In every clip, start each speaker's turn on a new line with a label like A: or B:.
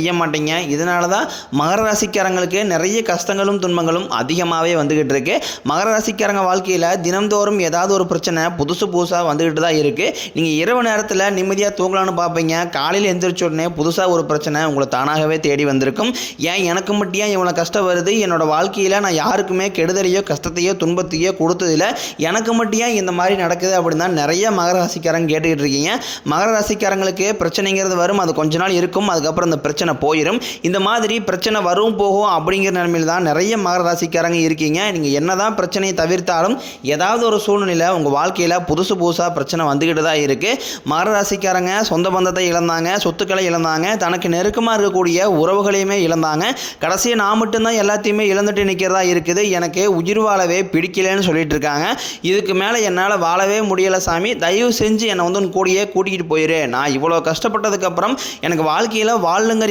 A: செய்ய மாட்டீங்க இதனால தான் மகர ராசிக்காரங்களுக்கு நிறைய கஷ்டங்களும் துன்பங்களும் அதிகமாகவே வந்துக்கிட்டு இருக்கு. மகர ராசிக்காரங்க வாழ்க்கையில் தினம்தோறும் ஏதாவது ஒரு பிரச்சனை புதுசு புதுசாக வந்துக்கிட்டு தான் இருக்குது நீங்கள் இரவு நேரத்தில் நிம்மதியாக தூங்கலாம்னு பார்ப்பீங்க காலையில் எந்திரிச்ச உடனே புதுசாக ஒரு பிரச்சனை உங்களை தானாகவே தேடி வந்திருக்கும். ஏன் எனக்கு மட்டும் ஏன் இவ்வளோ கஷ்டம் வருது? என்னோட வாழ்க்கையில் நான் யாருக்குமே கெடுதலையோ கஷ்டத்தையோ துன்பத்தையோ கொடுத்ததில்ல. எனக்கு மட்டும் ஏன் இந்த மாதிரி நடக்குது அப்படின்னு தான் நிறைய மகர ராசிக்காரங்க கேட்டுக்கிட்டு இருக்கீங்க. மகர ராசிக்காரங்களுக்கு பிரச்சனைங்கிறது வரும். அது கொஞ்ச நாள் இருக்கும். அதுக்கப்புறம் இந்த பிரச்சனை போயிடும் இந்த மாதிரி பிரச்சனை வரும் போகும் அப்படிங்கிற நிலைமையில் தான் நிறைய மகர ராசிக்காரங்க இருக்கீங்க. நீங்கள் என்னதான் பிரச்சனையை தவிர்த்தாலும் ஏதாவது ஒரு சூழ்நிலையில் உங்கள் வாழ்க்கையில் புதுசு புதுசாக பிரச்சனை வந்துக்கிட்டு தான் இருக்குது மகர ராசிக்காரங்க சொந்த பந்தத்தை இழந்தாங்க சொத்துக்களை இழந்தாங்க தனக்கு நெருக்கமாக இருக்கக்கூடிய உறவுகளையுமே இழந்தாங்க. கடைசியாக நான் மட்டும்தான் எல்லாத்தையுமே இழந்துட்டு நிற்கிறதா இருக்குது. எனக்கு உயிர் வாழவே பிடிக்கலன்னு சொல்லிட்டு இருக்காங்க. இதுக்கு மேலே என்னால் வாழவே முடியலை சாமி. தயவு செஞ்சு என்னை வந்து கூடியே கூடயே கூட்டிகிட்டு போயிரு. நான் இவ்வளோ கஷ்டப்பட்டதுக்கப்புறம் எனக்கு வாழ்க்கையில் வாழுங்கிற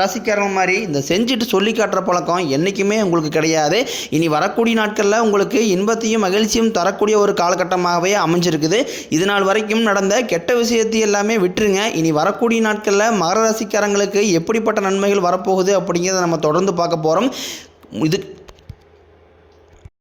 A: ராசிக்காரங்க மாதிரி இந்த செஞ்சுட்டு சொல்லி காட்டுற பழக்கம் என்றைக்குமே உங்களுக்கு கிடையாது. இனி வரக்கூடிய நாட்களில் உங்களுக்கு இன்பத்தையும் மகிழ்ச்சியும் தரக்கூடிய ஒரு காலகட்டமாகவே அமைஞ்சிருக்குது. இது நாள் வரைக்கும் நடந்த கெட்ட விஷயத்தை எல்லாமே விட்டுருங்க. இனி வரக்கூடிய நாட்களில் மகர ராசிக்காரங்களுக்கு எப்படிப்பட்ட நன்மைகள் வரப்போகுது அப்படிங்கிறத நம்ம தொடர்ந்து பார்க்க போகிறோம் இது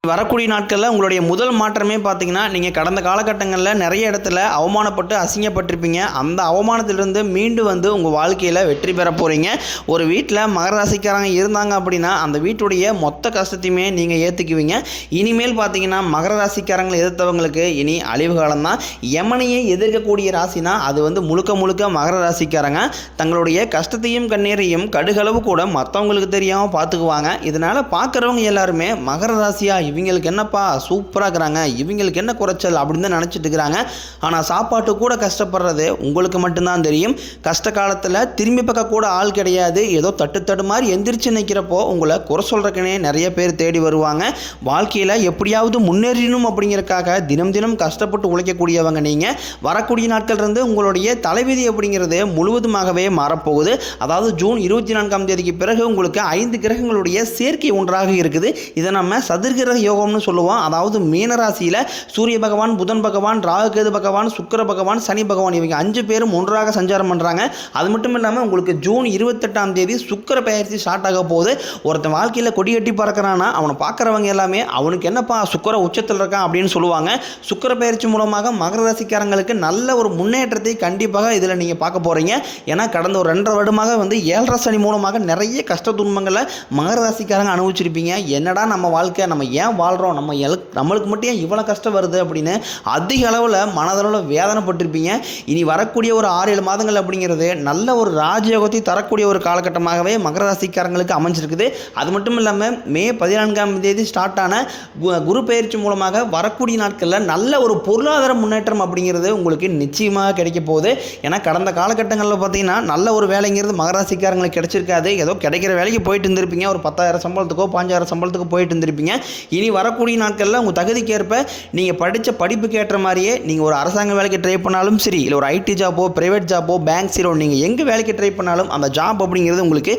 A: வரக்கூடிய நாட்களில் உங்களுடைய முதல் மாற்றமே பார்த்தீங்கன்னா நீங்கள் கடந்த காலகட்டங்களில் நிறைய இடத்துல அவமானப்பட்டு அசிங்கப்பட்டிருப்பீங்க. அந்த அவமானத்திலிருந்து மீண்டு வந்து உங்கள் வாழ்க்கையில் வெற்றி பெற போகிறீங்க ஒரு வீட்டில் மகர ராசிக்காரங்க இருந்தாங்க அப்படின்னா அந்த வீட்டுடைய மொத்த கஷ்டத்தையுமே நீங்கள் ஏற்றுக்குவீங்க இனிமேல் பார்த்தீங்கன்னா மகர ராசிக்காரங்களை எதிர்த்தவங்களுக்கு இனி அழிவு காலம்தான். யமனையை எதிர்க்கக்கூடிய ராசினா அது வந்து முழுக்க முழுக்க மகர ராசிக்காரங்க. தங்களுடைய கஷ்டத்தையும் கண்ணீரையும் கடுகளவு கூட மற்றவங்களுக்கு தெரியாமல் பார்த்துக்குவாங்க இதனால் பார்க்குறவங்க எல்லாருமே மகர ராசியாக இவங்களுக்கு என்னப்பா சூப்பராக இருக்கிறாங்க. இவங்களுக்கு என்ன குறைச்சல் அப்படின்னு தான் நினச்சிட்டு இருக்கிறாங்க. ஆனால் சாப்பாட்டு கூட கஷ்டப்படுறது உங்களுக்கு மட்டும்தான் தெரியும். கஷ்ட காலத்தில் திரும்பி பக்கம் கூட ஆள் கிடையாது. ஏதோ தட்டு தட்டு மாதிரி எந்திரிச்சு நிற்கிறப்போ உங்களை குறை சொல்கிறக்குனே நிறைய பேர் தேடி வருவாங்க. வாழ்க்கையில் எப்படியாவது முன்னேறணும் அப்படிங்கிறக்காக தினம் தினம் கஷ்டப்பட்டு உழைக்கக்கூடியவங்க நீங்கள் வரக்கூடிய நாட்கள் இருந்து உங்களுடைய தலைவிதி அப்படிங்கிறது முழுவதுமாகவே மாறப்போகுது. அதாவது ஜூன் இருபத்தி நான்காம் தேதிக்கு பிறகு உங்களுக்கு ஐந்து கிரகங்களுடைய சேர்க்கை ஒன்றாக இருக்குது. இதை நம்ம சதுர்கிரக யோகம்னு சொல்லுவோம். அதாவது மீனராசியில் சூரிய பகவான் புதன் பகவான் ராகுகேது பகவான் சுக்கிர பகவான் சனி பகவான் இவங்க அஞ்சு பேரும் ஒன்றாக சஞ்சாரம் பண்ணுறாங்க அது மட்டும் இல்லாமல் உங்களுக்கு ஜூன் இருபத்தெட்டாம் தேதி சுக்கிர பயிற்சி ஸ்டார்ட் ஆக போது ஒருத்தன் வாழ்க்கையில் கொடி கட்டி பறக்கிறான்னா அவனை பார்க்குறவங்க எல்லாமே அவனுக்கு என்னப்பா சுக்கிர உச்சத்தில் இருக்கான் அப்படின்னு சொல்லுவாங்க. சுக்கிர பயிற்சி மூலமாக மகர ராசிக்காரங்களுக்கு நல்ல ஒரு முன்னேற்றத்தை கண்டிப்பாக இதில் நீங்கள் பார்க்க போகிறீங்க ஏன்னா கடந்த ஒரு ரெண்டரை வருடமாக வந்து ஏழரை சனி மூலமாக நிறைய கஷ்ட துன்பங்களை மகர ராசிக்காரங்க அனுபவிச்சிருப்பீங்க. என்னடா நம்ம வாழ்க்கை? நம்ம ஏன் வாழ்கிறோம் நம்ம எல் நம்மளுக்கு மட்டும் ஏன் இவ்வளோ கஷ்டம் வருது அப்படின்னு அதிக அளவில் மனதளவில் வேதனைப்பட்டிருப்பீங்க. இனி வரக்கூடிய ஒரு ஆறு ஏழு மாதங்கள் அப்படிங்கிறது நல்ல ஒரு ராஜயோகத்தை தரக்கூடிய ஒரு காலகட்டமாகவே மகர ராசிக்காரங்களுக்கு அமைஞ்சிருக்குது. அது மட்டும் இல்லாமல் மே பதினான்காம் தேதி ஸ்டார்ட் ஆன கு- குரு பயிற்சி மூலமாக வரக்கூடிய நாட்களில் நல்ல ஒரு பொருளாதார முன்னேற்றம் அப்படிங்கிறது உங்களுக்கு நிச்சயமாக கிடைக்க போகுது. ஏன்னா கடந்த காலகட்டங்களில் பார்த்தீங்கன்னா நல்ல ஒரு வேலைங்கிறது மகராசிக்காரங்களுக்கு கிடைச்சிருக்காது. ஏதோ கிடைக்கிற வேலைக்கு போயிட்டு இருந்திருப்பீங்க. ஒரு பத்தாயிரம் சம்பளத்துக்கோ பாஞ்சாயிரம் சம்பளத்துக்கோ போயிட்டு இருந்திருப்பீங்க. இனி வரக்கூடிய நாட்களில் உங்கள் தகுதிக்கேற்ப நீங்கள் படித்த படிப்புக்கு ஏற்ற மாதிரியே நீங்கள் ஒரு அரசாங்க வேலைக்கு ட்ரை பண்ணாலும் சரி இல்லை ஒரு ஐடி ஜாப்போ ப்ரைவேட் ஜாப்போ பேங்க் சீரோ நீங்கள் எங்கே வேலைக்கு ட்ரை பண்ணாலும் அந்த ஜாப் அப்படிங்கிறது உங்களுக்கு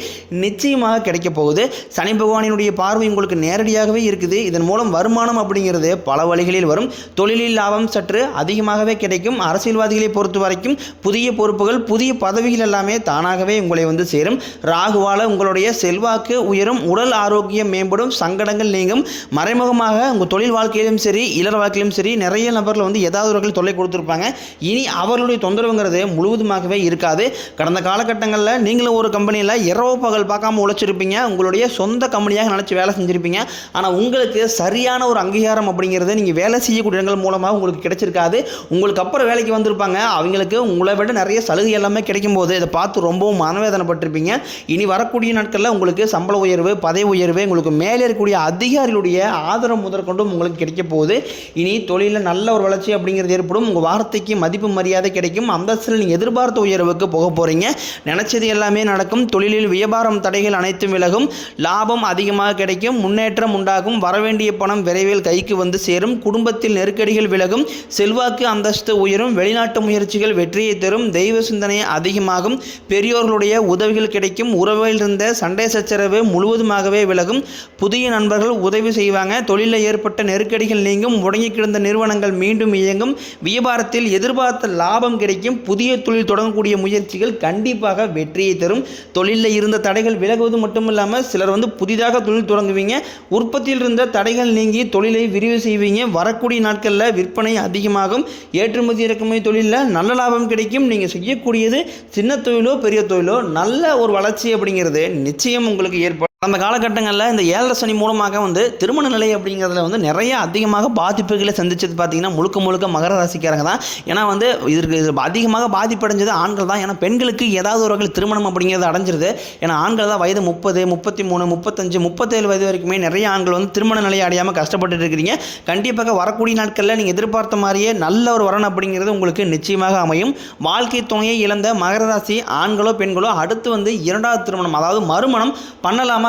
A: நிச்சயமாக கிடைக்க போகுது. சனி பகவானினுடைய பார்வை உங்களுக்கு நேரடியாகவே இருக்குது. இதன் மூலம் வருமானம் அப்படிங்கிறது பல வழிகளில் வரும். தொழிலில் லாபம் சற்று அதிகமாகவே கிடைக்கும். அரசியல்வாதிகளை பொறுத்த வரைக்கும் புதிய பொறுப்புகள் புதிய பதவிகள் எல்லாமே தானாகவே உங்களை வந்து சேரும். ராகுவால உங்களுடைய செல்வாக்கு உயரும். உடல் ஆரோக்கியம் மேம்படும். சங்கடங்கள் நீங்கும். மறை மறைமுகமாக உங்கள் தொழில் வாழ்க்கையிலும் சரி இளர் வாழ்க்கையிலும் சரி நிறைய நபர்கள் வந்து ஏதாவது ஒரு வகையில் தொல்லை கொடுத்துருப்பாங்க. இனி அவர்களுடைய தொந்தரவுங்கிறது முழுவதுமாகவே இருக்காது. கடந்த காலகட்டங்களில் நீங்களும் ஒரு கம்பெனியில் இரவு பகல் பார்க்காம உழைச்சிருப்பீங்க. உங்களுடைய சொந்த கம்பெனியாக நினச்சி வேலை செஞ்சுருப்பீங்க. ஆனால் உங்களுக்கு சரியான ஒரு அங்கீகாரம் அப்படிங்கிறது நீங்கள் வேலை செய்யக்கூடிய இடங்கள் மூலமாக உங்களுக்கு கிடைச்சிருக்காது. உங்களுக்கு அப்புறம் வேலைக்கு வந்திருப்பாங்க. அவங்களுக்கு உங்களை விட நிறைய சலுகை எல்லாமே கிடைக்கும் போது இதை பார்த்து ரொம்பவும் மனவேதனைப்பட்டிருப்பீங்க. இனி வரக்கூடிய நாட்களில் உங்களுக்கு சம்பள உயர்வு பதவி உயர்வு உங்களுக்கு மேலே இருக்கக்கூடிய அதிகாரிகளுடைய ஆதரவு முதற்கொண்டும் உங்களுக்கு கிடைக்க போகுது. இனி தொழிலில் நல்ல ஒரு வளர்ச்சி அப்படிங்கிறது ஏற்படும். உங்கள் வார்த்தைக்கு மதிப்பு மரியாதை கிடைக்கும். அந்தஸ்தில் நீங்கள் எதிர்பார்த்த உயர்வுக்கு போக போகிறீங்க நினச்சது எல்லாமே நடக்கும். தொழிலில் வியாபாரம் தடைகள் அனைத்தும் விலகும். லாபம் அதிகமாக கிடைக்கும். முன்னேற்றம் உண்டாகும். வரவேண்டிய பணம் விரைவில் கைக்கு வந்து சேரும். குடும்பத்தில் நெருக்கடிகள் விலகும். செல்வாக்கு அந்தஸ்து உயரும். வெளிநாட்டு முயற்சிகள் வெற்றியை தரும். தெய்வ சிந்தனை அதிகமாகும். பெரியோர்களுடைய உதவிகள் கிடைக்கும். உறவில் இருந்த சண்டை சச்சரவு முழுவதுமாகவே விலகும். புதிய நண்பர்கள் உதவி செய்வாங்க. தொழிலில் ஏற்பட்ட நெருக்கடிகள் நீங்கும் முடங்கி கிடந்த நிறுவனங்கள் மீண்டும் இயங்கும். வியாபாரத்தில் எதிர்பார்த்த லாபம் கிடைக்கும். புதிய தொழில் தொடங்கக்கூடிய முயற்சிகள் கண்டிப்பாக வெற்றியை தரும். தொழிலில் இருந்த தடைகள் விலகுவது மட்டும் இல்லாமல் சிலர் வந்து புதிதாக தொழில் தொடங்குவீங்க. உற்பத்தியில் இருந்த தடைகள் நீங்கி தொழிலை விரிவு செய்வீங்க. வரக்கூடிய நாட்களில் விற்பனை அதிகமாகும். ஏற்றுமதி இறக்குமதி தொழிலில் நல்ல லாபம் கிடைக்கும். நீங்கள் செய்யக்கூடியது சின்ன தொழிலோ பெரிய தொழிலோ நல்ல ஒரு வளர்ச்சி அப்படிங்கிறது நிச்சயம் உங்களுக்கு ஏற்படும். அந்த காலகட்டங்களில் இந்த ஏழரை சனி மூலமாக வந்து திருமண நிலை அப்படிங்கிறதுல வந்து நிறைய அதிகமாக பாதிப்புகளை சந்திச்சது பார்த்தீங்கன்னா முழுக்க முழுக்க மகர ராசிக்காரங்க தான். ஏன்னா வந்து இதற்கு இது அதிகமாக பாதிப்படைஞ்சது ஆண்கள் தான். ஏன்னா பெண்களுக்கு ஏதாவது ஒரு வகையில் திருமணம் அப்படிங்கிறது அடைஞ்சிருது. ஏன்னா ஆண்கள் தான் வயது முப்பது முப்பத்தி மூணு முப்பத்தஞ்சு முப்பத்தேழு வயது வரைக்குமே நிறைய ஆண்கள் வந்து திருமண நிலையை அடையாமல் கஷ்டப்பட்டுட்டு இருக்கிறீங்க. கண்டிப்பாக வரக்கூடிய நாட்களில் நீங்கள் எதிர்பார்த்த மாதிரியே நல்ல ஒரு வரன் அப்படிங்கிறது உங்களுக்கு நிச்சயமாக அமையும். வாழ்க்கை துணையை இழந்த மகர ராசி ஆண்களோ பெண்களோ அடுத்து வந்து இரண்டாவது திருமணம் அதாவது மறுமணம் பண்ணலாமா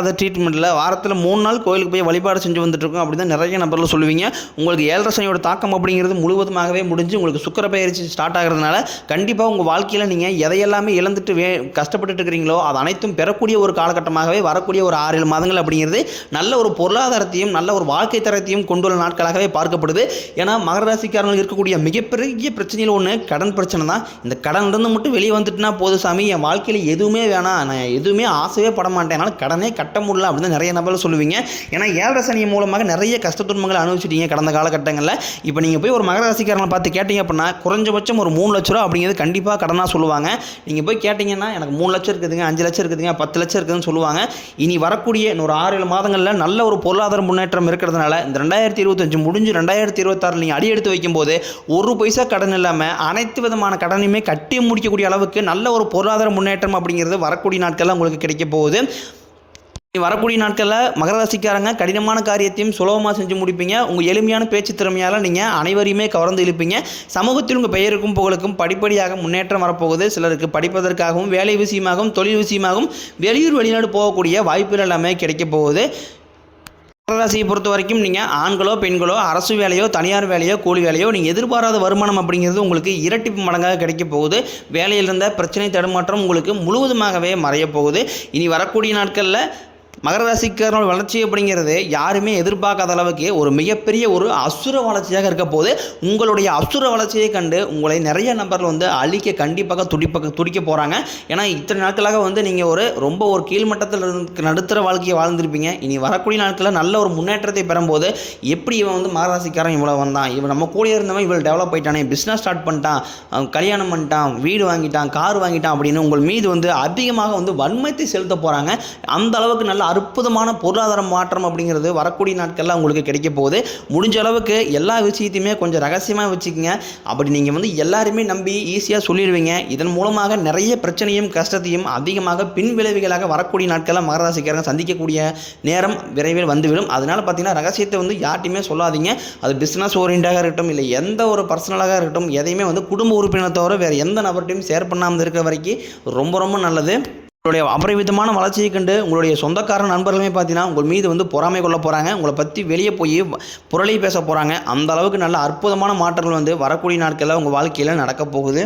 A: ட்ரீட்மெண்ட்டில் வாரத்தில் மூணு நாள் கோயிலுக்கு போய் வழிபாடு செஞ்சு வந்துட்டுருக்கோம் அப்படின்னு தான் நிறைய நபர்கள் சொல்லுவீங்க. உங்களுக்கு ஏழரை சனியோட தாக்கம் அப்படிங்கிறது முழுவதுமாகவே முடிஞ்சு உங்களுக்கு சுக்கர பயிற்சி ஸ்டார்ட் ஆகிறதுனால கண்டிப்பாக உங்கள் வாழ்க்கையில் நீங்கள் எதையெல்லாமே இழந்துட்டு வே கஷ்டப்பட்டுட்டு இருக்கிறீங்களோ அது அனைத்தும் பெறக்கூடிய ஒரு காலகட்டமாகவே வரக்கூடிய ஒரு ஆறு ஏழு மாதங்கள் அப்படிங்கிறது நல்ல ஒரு பொருளாதாரத்தையும் நல்ல ஒரு வாழ்க்கை தரத்தையும் கொண்டுள்ள நாட்களாகவே பார்க்கப்படுது. ஏன்னா மகர ராசிக்காரங்களுக்கு இருக்கக்கூடிய மிகப்பெரிய பிரச்சனையில் ஒன்று கடன் பிரச்சனை தான். இந்த கடன்லேருந்து மட்டும் வெளியே வந்துட்டுனா போதும் சாமி. என் வாழ்க்கையில் எதுவுமே வேணாம். நான் எதுவுமே ஆசையே பட மாட்டேன். என்னால் கடனே கட்ட முடியல அப்படின்னு நிறைய நபர்கள் சொல்லுவீங்க. ஏன்னா ஏழரை சனி மூலமாக நிறைய கஷ்ட துன்பங்களை அனுபவிச்சிட்டீங்க கடந்த காலகட்டங்களில். இப்போ நீங்கள் போய் ஒரு மகர ராசிக்காரனை பார்த்து கேட்டீங்க அப்படின்னா குறைஞ்சபட்சம் ஒரு மூணு லட்ச ரூபா அப்படிங்கிறது கண்டிப்பாக கடனாக சொல்லுவாங்க. நீங்கள் போய் கேட்டிங்கன்னா எனக்கு மூணு லட்சம் இருக்குதுங்க அஞ்சு லட்சம் இருக்குதுங்க பத்து லட்சம் இருக்குதுன்னு சொல்லுவாங்க. இனி வரக்கூடிய இன்னொரு ஆறு ஏழு மாதங்களில் நல்ல ஒரு பொருளாதார முன்னேற்றம் இருக்கிறதுனால இந்த ரெண்டாயிரத்தி இருபத்தஞ்சு முடிஞ்சு ரெண்டாயிரத்தி இருபத்தாறு நீங்கள் அடி எடுத்து வைக்கும்போது ஒரு பைசா கடன் இல்லாமல் அனைத்து விதமான கடனையுமே கட்டி முடிக்கக்கூடிய அளவுக்கு நல்ல ஒரு பொருளாதார முன்னேற்றம் அப்படிங்கிறது வரக்கூடிய நாட்களில் உங்களுக்கு கிடைக்க போகுது. வரக்கூடிய நாட்களில் மகர ராசிக்காரங்க கடினமான காரியத்தையும் சுலபமாக செஞ்சு முடிப்பீங்க. உங்கள் எளிமையான பேச்சு திறமையால் நீங்கள் அனைவரையுமே கவர்ந்து இழுப்பீங்க. சமூகத்தில் உங்கள் பெயருக்கும் புகழுக்கும் படிப்படியாக முன்னேற்றம் வரப்போகுது. சிலருக்கு படிப்பதற்காகவும் வேலை விஷயமாகவும் தொழில் விஷயமாகவும் வெளியூர் வெளிநாடு போகக்கூடிய வாய்ப்புகள் எல்லாமே கிடைக்கப் போகுது. ராசியை பொறுத்த வரைக்கும் நீங்கள் ஆண்களோ பெண்களோ அரசு வேலையோ தனியார் வேலையோ கூலி வேலையோ நீங்கள் எதிர்பாராத வருமானம் அப்படிங்கிறது உங்களுக்கு இரட்டிப்பு மடங்காக கிடைக்க போகுது. வேலையில் இருந்த பிரச்சனை தடுமாற்றம் உங்களுக்கு முழுவதுமாகவே மறையப் போகுது. இனி வரக்கூடிய நாட்களில் மகர ராசிக்காரனோட வளர்ச்சி அப்படிங்கிறது யாருமே எதிர்பார்க்காத அளவுக்கு ஒரு மிகப்பெரிய ஒரு அசுர வளர்ச்சியாக இருக்க போது உங்களுடைய அசுர வளர்ச்சியை கண்டு உங்களை நிறைய நபர்கள் வந்து அழிக்க கண்டிப்பாக துடிப்பாக துடிக்க போகிறாங்க ஏன்னா இத்தனை நாட்களாக வந்து நீங்கள் ஒரு ரொம்ப ஒரு கீழ்மட்டத்தில் இருந்து நடுத்தர வாழ்க்கையை வாழ்ந்திருப்பீங்க. இனி வரக்கூடிய நாட்களில் நல்ல ஒரு முன்னேற்றத்தை பெறும்போது எப்படி இவன் வந்து மகராசிக்காரன் இவ்வளோ வந்தான்? இவன் நம்ம கூட இருந்தவன் இவ்வளோ டெவலப் ஆயிட்டானே பிஸ்னஸ் ஸ்டார்ட் பண்ணிட்டான் கல்யாணம் பண்ணிட்டான் வீடு வாங்கிட்டான் கார் வாங்கிட்டான் அப்படின்னு உங்கள் மீது வந்து அதிகமாக வந்து வன்மத்தை செலுத்த போகிறாங்க அந்த அளவுக்கு நல்ல அற்புதமான பொருளாதார மாற்றம் அப்படிங்கிறது வரக்கூடிய நாட்களில் உங்களுக்கு கிடைக்க போகுது. முடிஞ்ச அளவுக்கு எல்லா விஷயத்தையுமே கொஞ்சம் ரகசியமாக வச்சுக்கோங்க. அப்படி நீங்கள் வந்து எல்லாருமே நம்பி ஈஸியாக சொல்லிடுவீங்க. இதன் மூலமாக நிறைய பிரச்சனையும் கஷ்டத்தையும் அதிகமாக பின் விளைவுகளாக வரக்கூடிய நாட்களில் மகராசிக்காரங்க சந்திக்கக்கூடிய நேரம் விரைவில் வந்துவிடும். அதனால் பார்த்தீங்கன்னா ரகசியத்தை வந்து யார்ட்டையுமே சொல்லாதீங்க. அது பிஸ்னஸ் ஓரியண்டாக இருக்கட்டும் இல்லை எந்த ஒரு பர்சனலாக இருக்கட்டும் எதையுமே வந்து குடும்ப உறுப்பினர் தவிர வேறு எந்த நபர்கிட்டையும் ஷேர் பண்ணாமல் இருக்கிற வரைக்கும் ரொம்ப ரொம்ப நல்லது. உங்களுடைய அபரிவிதமான வளர்ச்சியை கண்டு உங்களுடைய சொந்தக்கார நண்பர்களுமே பார்த்தீங்கன்னா உங்கள் மீது வந்து பொறாமை கொள்ள போகிறாங்க உங்களை பற்றி வெளியே போய் புரளி பேச போகிறாங்க அந்த அளவுக்கு நல்ல அற்புதமான மாற்றங்கள் வந்து வரக்கூடிய நாட்களில் உங்கள் வாழ்க்கையில் நடக்க போகுது.